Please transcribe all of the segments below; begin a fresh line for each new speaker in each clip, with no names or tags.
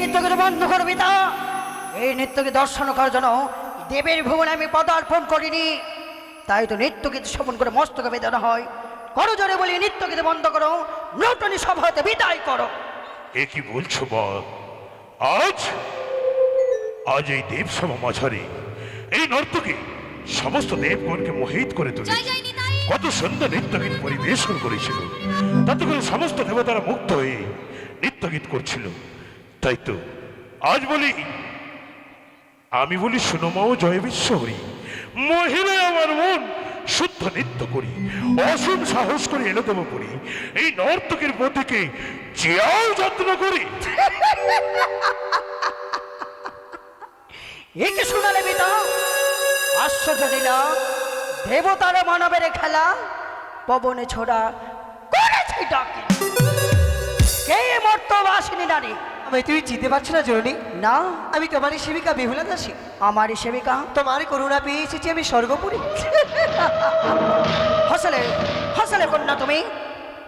নৃত্যকে বন্ধ করো পিতা। এই নৃত্যকে দর্শন করার জন্য দেবের ভুবনে আমি পদার্পণ করিনি। তাই তো নৃত্য গীত শোভন করে মস্তকে বেদনা হয়। করো জোরে বলি নৃত্য গীত বন্ধ করো। নৌটনি সভা হতে বিদায় করো।
এ কি বলছো বল? আজ? আজ এই দেব সভা মাঝারে। এই নর্তকী সমস্ত দেবগণকে মোহিত করে তুলে কত সুন্দর নৃত্যগীত পরিবেশন করেছিল। তাতে করে সমস্ত দেবতারা মুক্ত হয়ে নৃত্যগীত করছিল। তাই তো। আজ বলি, আমি বলি সুনমাও জয় বিশ্ব হরি। মহিলায় আমার মন, শুদ্ধ নৃত্য করি। অসীম সাহস করে দেব করি। এই নর্তকের প্রতিকে চেয়াও যত্ন করি।
একে শোনালে বিতা আশ্চর্য দিল দেবতার মানবের খেলা। পবনে ছোড়া করেছে ডাকি। কে মর্তবাসিনী নারী?
আমি তুমি চিনতে পারছ না জননী?
না।
আমি তোমারই সেবিকা বেহুলা দাসী।
আমারই সেবিকা?
তোমার করুণা পেয়ে এসেছি আমি স্বর্গপুরী।
হাসলে হাসলে কন্যা তুমি।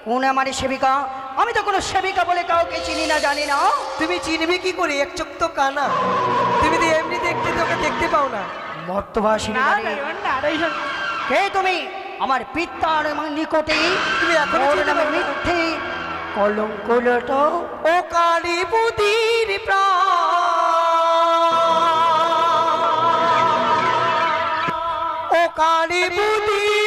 কোন আমারই সেবিকা? আমি তো কোনো সেবিকা বলে কাউকে চিনি না জানি না।
তুমি চিনবে কি করে? এক চোখ তো কানা। তুমি তো এমনি দেখতে তোকে দেখতে পাও না।
মর্তবাসিনী নারী। কে তুমি? আমার পিতার নিকটে
তুমি এখনও
মিথ্যে কলঙ্ক লোটো
ও কালী বুদির প্রাণ। ও বুদির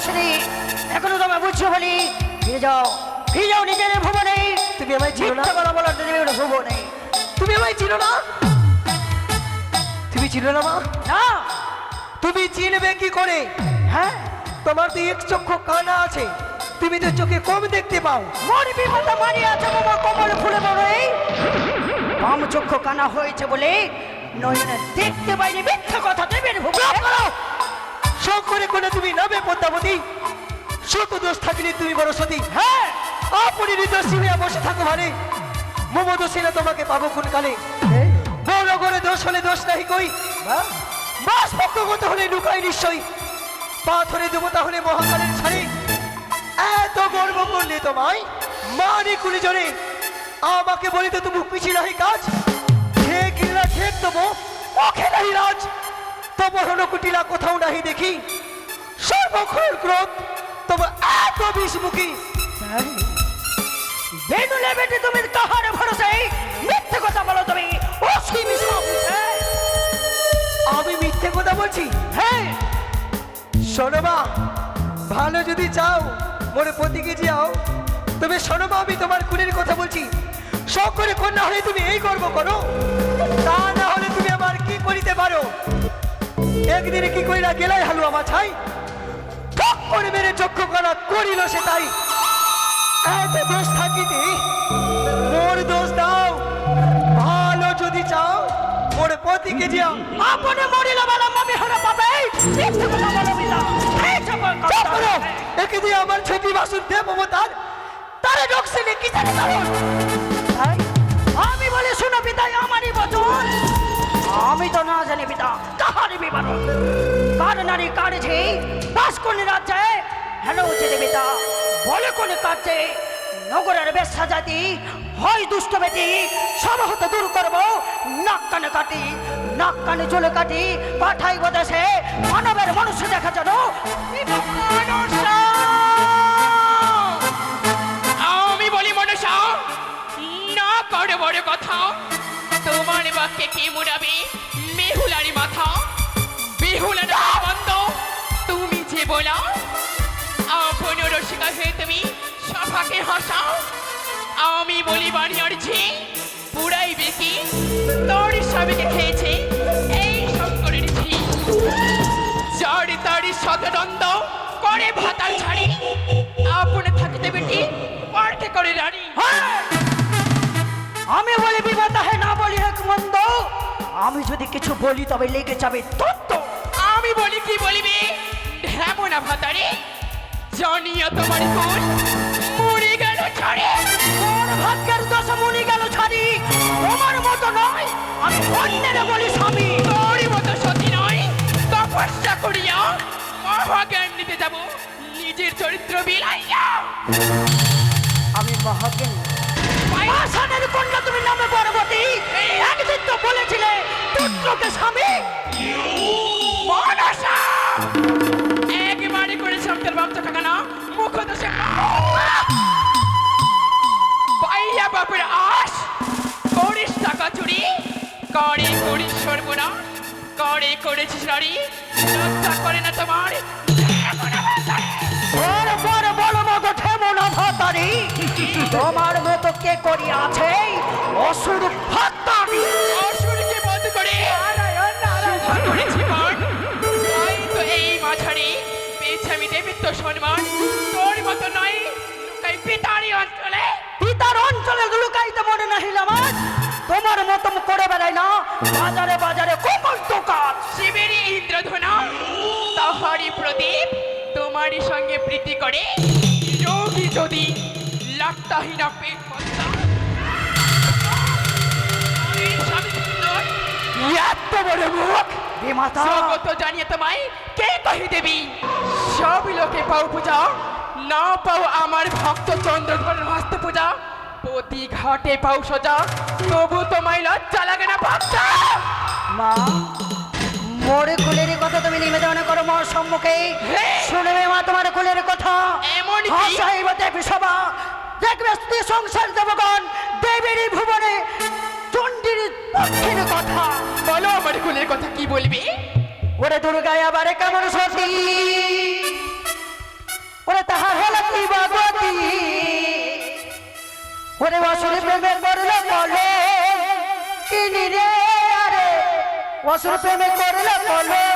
কর্তবাসিনী এখনও তোমার বুঝছ বলি? ফিরে যাও। ফিরে যাও নিজের ভুবনে।
তুমি আমায় চিনো না।
কথা বলার জন্য ওটা ভুবনে।
তুমি আমায় চিনো না? তুমি চিনো না মা?
না।
তুমি চিনবে কি করে?
হ্যাঁ।
তোমার তো এক চক্ষু কানা আছে। তুমি তো চোখে কম দেখতে পাও।
মরি বিপদে মারি আছে বাবা কমল ফুলে বড় এই। বাম চক্ষু কানা হয়েছে বলে নয়নে দেখতে পাইনি মিথ্যে কথা ভূমি
শখ করে কোনে তুমি নামে পদ্মাবতী? শত দোষ থাকিলে তুমি বড় সতী।
হ্যাঁ
আপনি নির্দোষ হইয়া বসে থাকো ভারে মমদোষী না তোমাকে পাবো কোন কালে। বড় করে দোষ হলে দোষ নাহি কই। বাস পক্ষগত হলে লুকাই নিশ্চয়ই পাথরে দেবতা হলে মহাকালের ছাড়ে। এত গর্ব করলে তোমায় মানি কুলি জনে। আমাকে বলিতে তুমি পিছিয়ে নাহি কাজ। খেয়ে কিনা খেয়ে তবু মুখে নাহি রাজ। তবু হলো কুটিলা কোথাও নাহি দেখি। সর্বক্ষণ ক্রোধ, তবু এত বিষমুখী
বেনুলে বেটে তুমি কাহার ভরসায়? মিথ্যে কথা বলো তুমি সবুজে
আমি মিথ্যে কথা বলছি?
হ্যাঁ।
শোনো মা, ভালো যদি চাও, মোরে পতিকে যাও। তবে শোনো মা, আমি তোমার কুলের কথা বলছি। শখ করে কন্যা হলে তুমি এই গর্ব করো। তা না হলে তুমি আমার কি করিতে পারো? একদিনে কি করিলা গেলাই হালু আমার ছাই ঠক করে মেরে চক্ষ করা করিল সে তাই। এত দোষ থাকিতে মোর দোষ দাও। ভালো যদি চাও মোরে পতিকে যাও
আপনে মরিল বলা মমি হরা পাবে
একে দিয়ে আমার ছুটি বাসুর দেব তার তারে ঢোকছিলে কি জানে কারণ?
তাই? আমি বলে শুনো পিতাই আমারই বচন। আমি তো না জানি পিতা কাহারি বিবরণ কার নারী কার যে বাস কোন রাজ্যে হেলো উচিত পিতা। বলে কোন কাজে নগরের বেশ্যা জাতি, হয় দুষ্ট বেটি সব হতে দূর করব, নাক কানে কাটি, নাক কানে চলে কাটি, পাঠাইব দেশে, মানবের মনুষ্য দেখা যেন
আমি বলি মনসা না করে বড় কথা তোমার বাক্যে কে মুড়াবে মেহুলারি মাথা, বেহুলার বন্ধ তুমি যে বলা, আপন রসিকা হয়ে তুমি সভাকে হাসাও। আমি বলি বানিয়ার ঝি পুরাই বেকি তোর সবাইকে খেয়েছে, এই শঙ্করের ঝি জড়ি তড়ি শতদ্বন্দ্ব করে ভাতাল ছাড়ি আপনে থাকিতে বেটি, পার্কে করে রানী।
আমি বলি বিবাদ হে না আমি যদি কিছু বলি তবে লেগে যাবে তত্ত্ব।
আমি বলি কি বলিবে? ঢেমনা ভাতারে। জানিয়া তোমার কোন মরে গেল ছাড়ে।
তোর ভাগ্যের দশা মুনি গেল ছাড়ি। তোমার মতো নয় আমি অন্যের বলি স্বামী।
তোরই মতো সতী নয়। তপস্যা করিয়া মহাজ্ঞান নিতে যাব। নিজের চরিত্র বিলাইয়া।
আমি মহাজ্ঞান। পাষাণের কন্যা তুমি নামে পরবর্তী একদিন তো বলেছিলে পুত্রকে স্বামী।
মনসা! একবারে করেছিলাম তোর বাচ্চা কাকানা মুখ দোষে পাইয়া বাপের আস করিস টাকা চুরি, করে করিস সর্বনাশ। করে করেছিস নারী লজ্জা করে না তোমার
ঠেমো তোমার মতো কে করি আছে? অসুর ভাতারি
অসুরকে বধ করে। করেছি তাই তো এই মাঝারে পেয়েছি আমি দেবিত্ব সম্মান তোর মতো নয় লুকাই পিতারি অঞ্চলে।
পিতার অঞ্চলে লুকাইতে মনে নাহিল আমার। তোমার মতন করে বেড়াই না। বাজারে বাজারে কোমল দোকান
শিবেরই ইন্দ্রধনা তাহারি প্রদীপ তোমারই সঙ্গে প্রীতি করে। যোগী যদি লাক্তাহীনা পেট এত বড় মুখ।
বিমাতা
জগত জানিয়ে তোমায় কে কহি দেবী? সব লোকে পাও পূজা না পাও আমার ভক্ত চন্দ্রধরের হস্ত পূজা। প্রতি ঘাটে পাও সোজা তবু তোমায় লজ্জা লাগে না ভক্তা!
মা মোরে কুলের কথা তুমি নিবেদন করো মোর সম্মুখে। শুনবে মা তোমার কুলের কথা।
এমন কি?
হাসাইব দেবী সভা দেখবে স্ত্রী সংসার দেবগণ দেবীর ভুবনে চণ্ডীর পক্ষের কথা।
বলো আমার কুলের কথা কি বলবি?
ওরে দুর্গায় আবারে কেমন সতী? ওরে তাহার হল কি বাগতি ওরে অসুর প্রেমে করলে বলে কিনি রে? অসুর প্রেমে করলে বলে।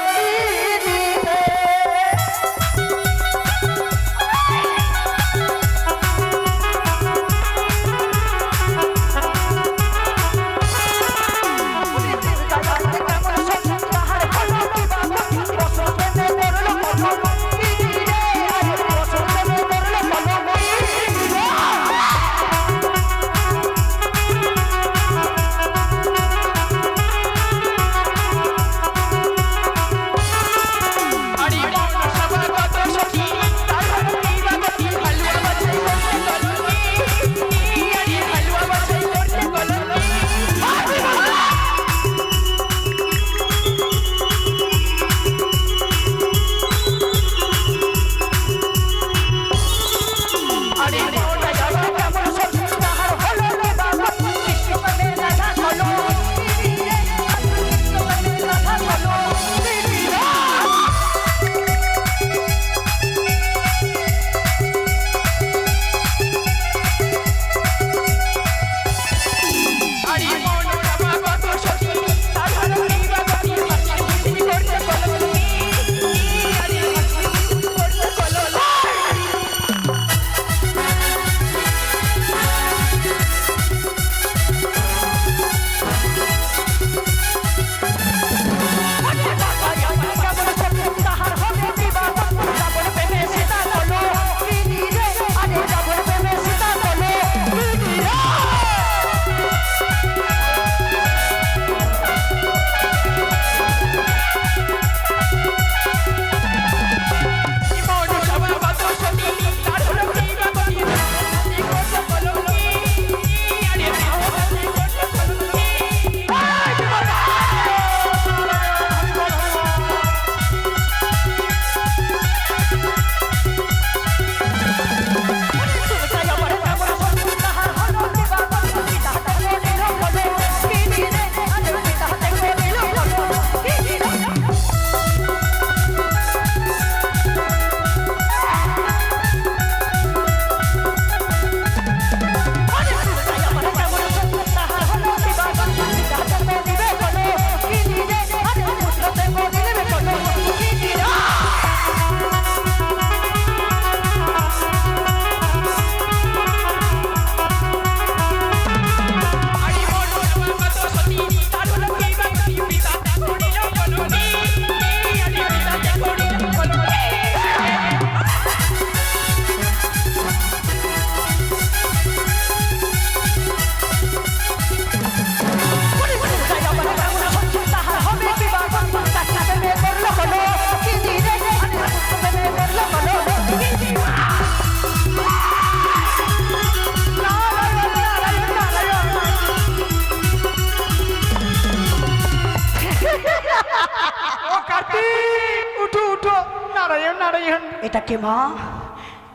এটা কে মা?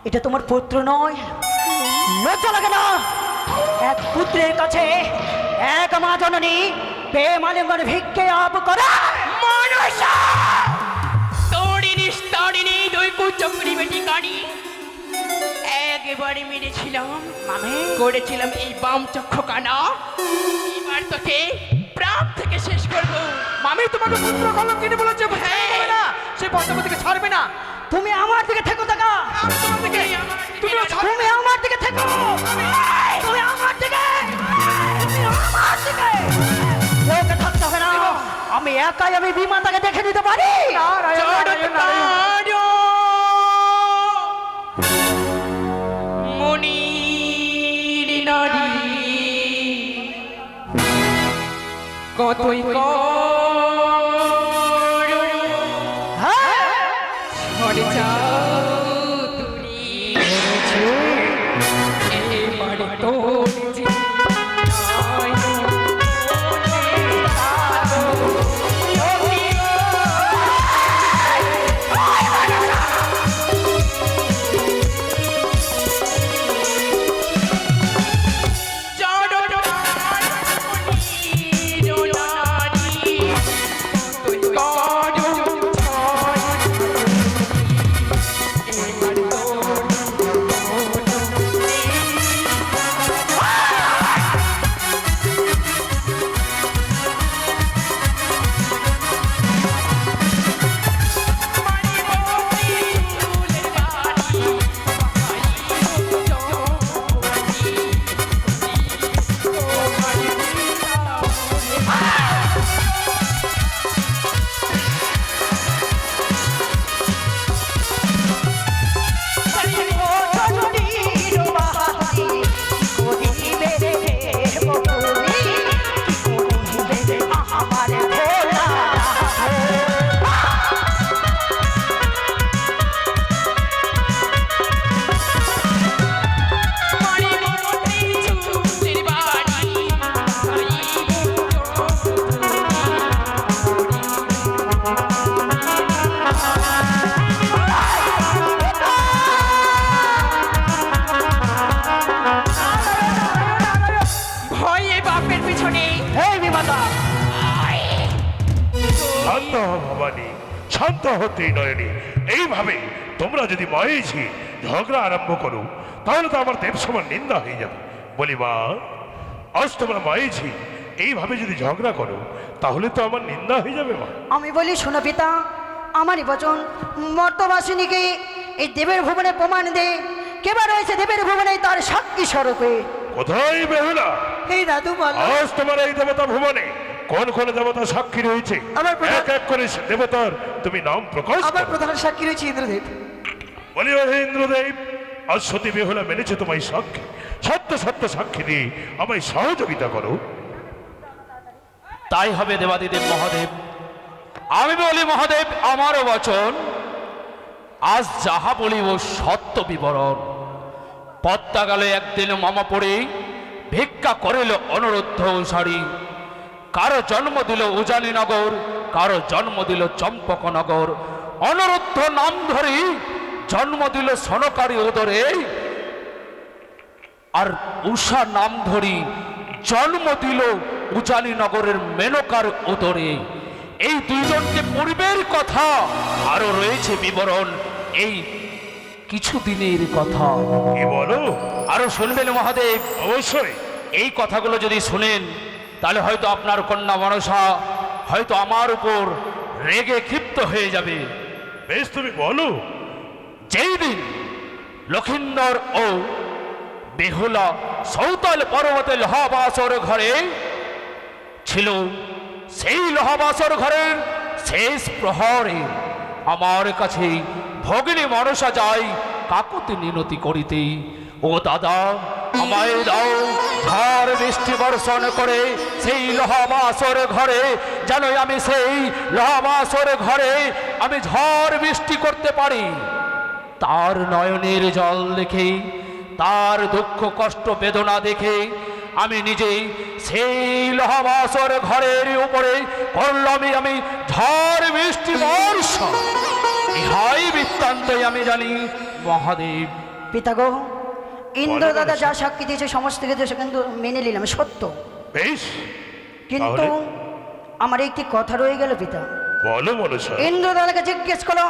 এটা তোমার পুত্র নয়। লজ্জা লাগে না। এক পুত্রের কাছে এক মা জননী বেমালিঙ্গন ভিক্ষে আপ করে।
মনসা দুই বেটি কানি। একেবারে মেরেছিলাম করেছিলাম এই বাম চক্ষু কানা এবার তোকে প্রাণ থেকে শেষ করব।
মামি তোমাকে পুত্র কলম কিনে বলেছে বুঝতে পারবে না? সে পদ্মাবতীকে ছাড়বে না।
তুমি আমার দিকে থেকো দেখা তুমি আমার দিকে থেকো। আমি একাই আমি বিমানটাকে দেখে নিতে পারি।
মনির নারী। কতই
হ্যাঁ
শান্ত হতে নয়নি। এইভাবে তোমরা যদি মহেছি ঝগড়া আরম্ভ করো তাহলে তো আমার দেব সমান নিন্দা হয়ে যাবে। বলি মা আজ তোমরা মহেছি এইভাবে যদি ঝগড়া করো তাহলে তো আমার নিন্দা হয়ে যাবে মা।
আমি বলি শোনো পিতা আমারই বচন মর্তবাসিনীকে এই দেবের ভুবনে প্রমাণ দে। কেবা রয়েছে দেবের ভুবনে তার সাক্ষী স্বরূপে?
কোথায় বেহুলা?
এই দাদু বল।
আজ তোমার এই দেবতা ভুবনে। কোন কোন দেবতা সাক্ষী রয়েছে?
আমার প্রধান-
এক এক করে দেবতার তুমি নাম প্রকাশ
আমার প্রধান সাক্ষী রয়েছে ইন্দ্রদেব।
বলি ও হে ইন্দ্রদেব আজ সতী বেহুলা মেনেছে তোমায় সাক্ষী। সত্য সত্য সাক্ষী দিয়ে আমায় সহযোগিতা করো।
তাই হবে দেবাদিদেব মহাদেব। আমি বলি মহাদেব আমারও বচন। আজ যাহা বলিব সত্য বিবরণ। পদ্মাগালে একদিন মামা পড়ে ভিক্ষা করিল অনুরুদ্ধ সারি কারও জন্ম দিল উজানিনগর কারও জন্ম দিল চম্পকনগর অনুরুদ্ধ নাম ধরি জন্ম দিল সনকারী ওদরে আর উষা নাম ধরি জন্ম দিল উজানি নগরের মেনকার উদরে। এই দুইজনকে পূর্বের কথা আরও রয়েছে বিবরণ এই কিছুদিনের কথা।
কি বলো?
আরও শুনবেন মহাদেব?
অবশ্যই।
এই কথাগুলো যদি শুনেন তাহলে হয়তো আপনার কন্যা মনসা হয়তো আমার উপর রেগে ক্ষিপ্ত হয়ে যাবে।
বেশ তুমি বলো।
যেই দিন লক্ষিন্দর ও বেহুলা সৌতল পর্বতে লোহাবাসর ঘরে ছিল সেই লোহাবাসর ঘরের শেষ প্রহরে আমার কাছে ভগিনী মনসা যাই কাকুতি মিনতি করিতে। ও দাদা আমায় দাও ঝড় বৃষ্টি বর্ষণ করে, সেই লোহাবাসর ঘরে, যেন আমি সেই লোহাবাসর ঘরে আমি ঝড় বৃষ্টি করতে পারি। তার নয়নের জল দেখে, তার দুঃখ কষ্ট বেদনা দেখে, আমি নিজেই সেই লোহাবাসর ঘরের উপরে করলামই আমি ঝড় বৃষ্টি বর্ষণ। ইহা সাই বৃত্তান্তই আমি জানি, মহাদেব।
পিতা গো ইন্দ্র দাদা যা সাক্ষী দিয়েছে সমস্ত কিছু কিন্তু মেনে নিলাম সত্য।
বেশ
কিন্তু আমার একটি কথা রয়ে গেল পিতা।
বলো মনসা
ইন্দ্র দাদাকে জিজ্ঞেস করো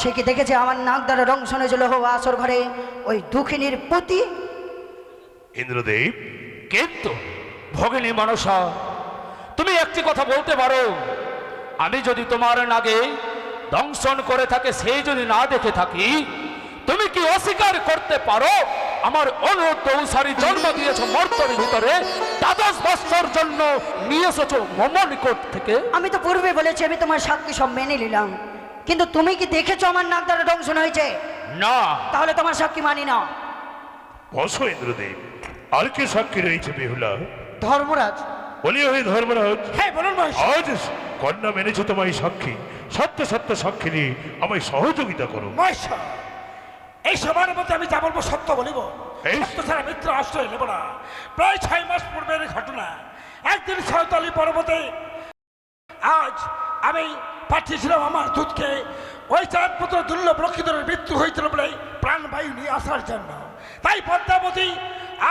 সে কি দেখেছে আমার নাক দ্বারা রং শুনেছিল হো আসর ঘরে? ওই দুঃখিনীর প্রতি
ইন্দ্রদেব
কিন্তু ভগিনী মানসা তুমি একটি কথা বলতে পারো। আমি যদি তোমার নাগে দংশন করে থাকে সেই যদি না দেখে থাকি তুমি কি অস্বীকার করতে পারো? আমার অনুরোধ অনুসারী জন্ম দিয়েছ মর্তর ভিতরে। দ্বাদশ বৎসর জন্য নিয়ে এসেছ মম নিকট থেকে।
আমি তো পূর্বে বলেছি আমি তোমার সাক্ষী সব মেনে নিলাম। কিন্তু তুমি কি দেখেছ আমার নাক দ্বারা দংশন হয়েছে?
না।
তাহলে তোমার সাক্ষী মানি না।
বসো ইন্দ্রদেব। আর কে সাক্ষী রয়েছে বেহুলা?
ধর্মরাজ।
বলি ওই ধর্মরাজ।
হ্যাঁ বলুন
আজ কন্যা মেনেছে তোমায় সাক্ষী। সত্য সত্য সাক্ষী নিয়ে আমায় সহযোগিতা করো।
মহেশ্বর এই সবার মধ্যে আমি যা বলব সত্য বলিব? সত্য ছাড়া মিত্র আশ্রয় নেব না। প্রায় ছয় মাস পূর্বের ঘটনা। একদিন সাঁওতালি পর্বতে আজ আমি পাঠিয়েছিলাম আমার দুধকে ওই চার পুত্র দুর্লভ লক্ষ্মীধরের মৃত্যু হয়েছিল বলে প্রাণবায়ু নিয়ে আসার জন্য। তাই পদ্মাবতী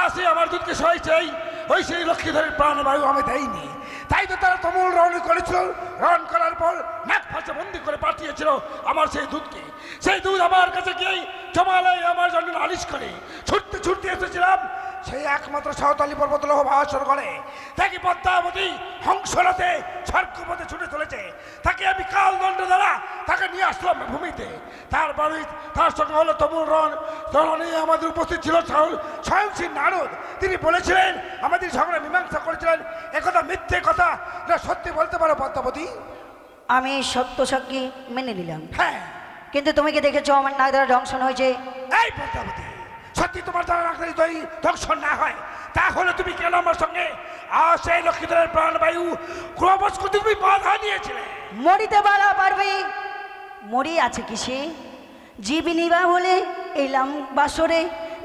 আসে আমার দুধকে সহাইছেই ওই সেই লক্ষ্মীধরের প্রাণবায়ু আমি দেয়নি তাই তো তারা তমুল রণ করেছিল। রণ করার পর নাক ফাঁসে বন্দি করে পাঠিয়েছিল আমার সেই দুধকে সেই দুধ আমার কাছে গিয়েই জমালয় আমার জন্য নালিশ করে। ছুটতে ছুটতে এসেছিলাম। সেই একমাত্র সাঁওতালি পর্বত লোহ বাহাসর করে তাকে পদ্মাবতী হংসরাতে স্বর্গপথে ছুটে চলেছে। তাকে আমি কাল দণ্ড দ্বারা তাকে নিয়ে আসলাম ভূমিতে। তার বাড়ি তার সঙ্গে হলো তমুল রণ। রণে আমাদের উপস্থিত ছিল স্বয়ং- শ্রী নারদ। তিনি বলেছিলেন আমাদের ঝগড়া মীমাংসা করেছিলেন। একথা মিথ্যে কথা না সত্যি বলতে পারো পদ্মাবতী?
আমি সত্য সাক্ষী মেনে নিলাম।
হ্যাঁ।
কিন্তু তুমি কি দেখেছ আমার নাক দ্বারা দংশন হয়েছে?
এই পদ্মাবতী সত্যি তোমার যদি ধ্বংসন না হয় তাহলে তুমি কেন আমার সঙ্গে? আর সেই লক্ষ্মীধরের প্রাণবায়ু ক্রমশ করতে তুমি বাধা নিয়েছিলে
মরিতে বাড়া পারবে। মরি আছে কিসে? জীবী নিবা বলে এলাম বাসরে।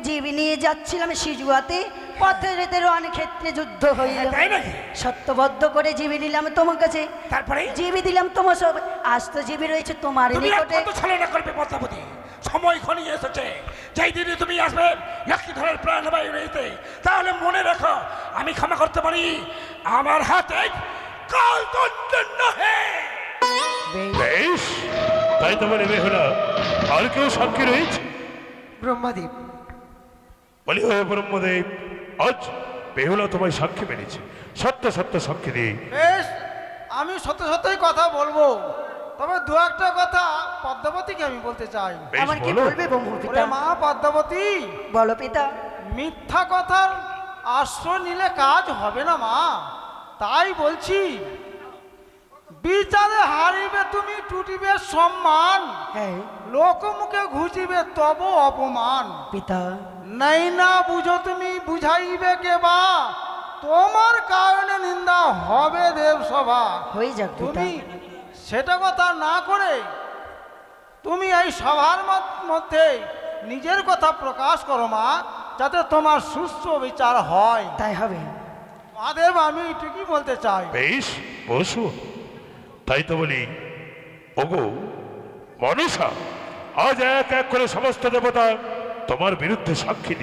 জীবী নিয়ে যাচ্ছিলাম সিজুয়াতে পথে রেতে রণ ক্ষেত্রে যুদ্ধ হইল।
তাই নাকি?
সত্যবদ্ধ করে জীবী নিলাম তোমার কাছে।
তারপরে?
জীবী দিলাম তোমার সব। আজ তো জীবী রয়েছে তোমার নিকটে।
করবে সময় ঘনিয়ে এসেছে। যেই দিনে তুমি আসবে লক্ষ্মীধরের প্রাণবায়ু রয়েছে তাহলে মনে রাখো আমি ক্ষমা করতে পারি। আমার হাতে কাল দণ্ড নহে
বেশ। তাই তো বলে বেহুলা আর কেউ সাক্ষী রয়েছে?
ব্রহ্মাদেব।
বলি ও ব্রহ্মদেব আজ বেহুলা তোমায় সাক্ষী মেনেছে সত্য সত্য সাক্ষী দিয়ে
বেশ আমি সত্য সত্যই কথা বলব। তবে দু একটা কথা পদ্মাবতীকে আমি বলতে চাই।
আমার কি বলবে ব্রহ্ম
ওরে
পিতা
মা পদ্মাবতী।
বলো পিতা।
মিথ্যা কথার আশ্রয় নিলে কাজ হবে না মা। তাই বলছি বিচারে হারিবে তুমি টুটিবে সম্মান।
হ্যাঁ।
লোকমুখে ঘুচিবে তব অপমান।
পিতা।
নাই না বুঝো তুমি বুঝাইবে কে বা? তোমার কারণে নিন্দা হবে দেবসভা।
হয়ে যাক
তুমি সেটা কথা না করে তুমি এই সভার মধ্যে নিজের কথা প্রকাশ করো মা যাতে তোমার সুস্থ বিচার হয়।
তাই হবে।
মাদেব আমি ঠিকই বলতে চাই।
বেশ বসু। তাই তো বলি ওগো মনসা আজ এক এক করে সমস্ত দেবতা তোমার বিরুদ্ধে সাক্ষী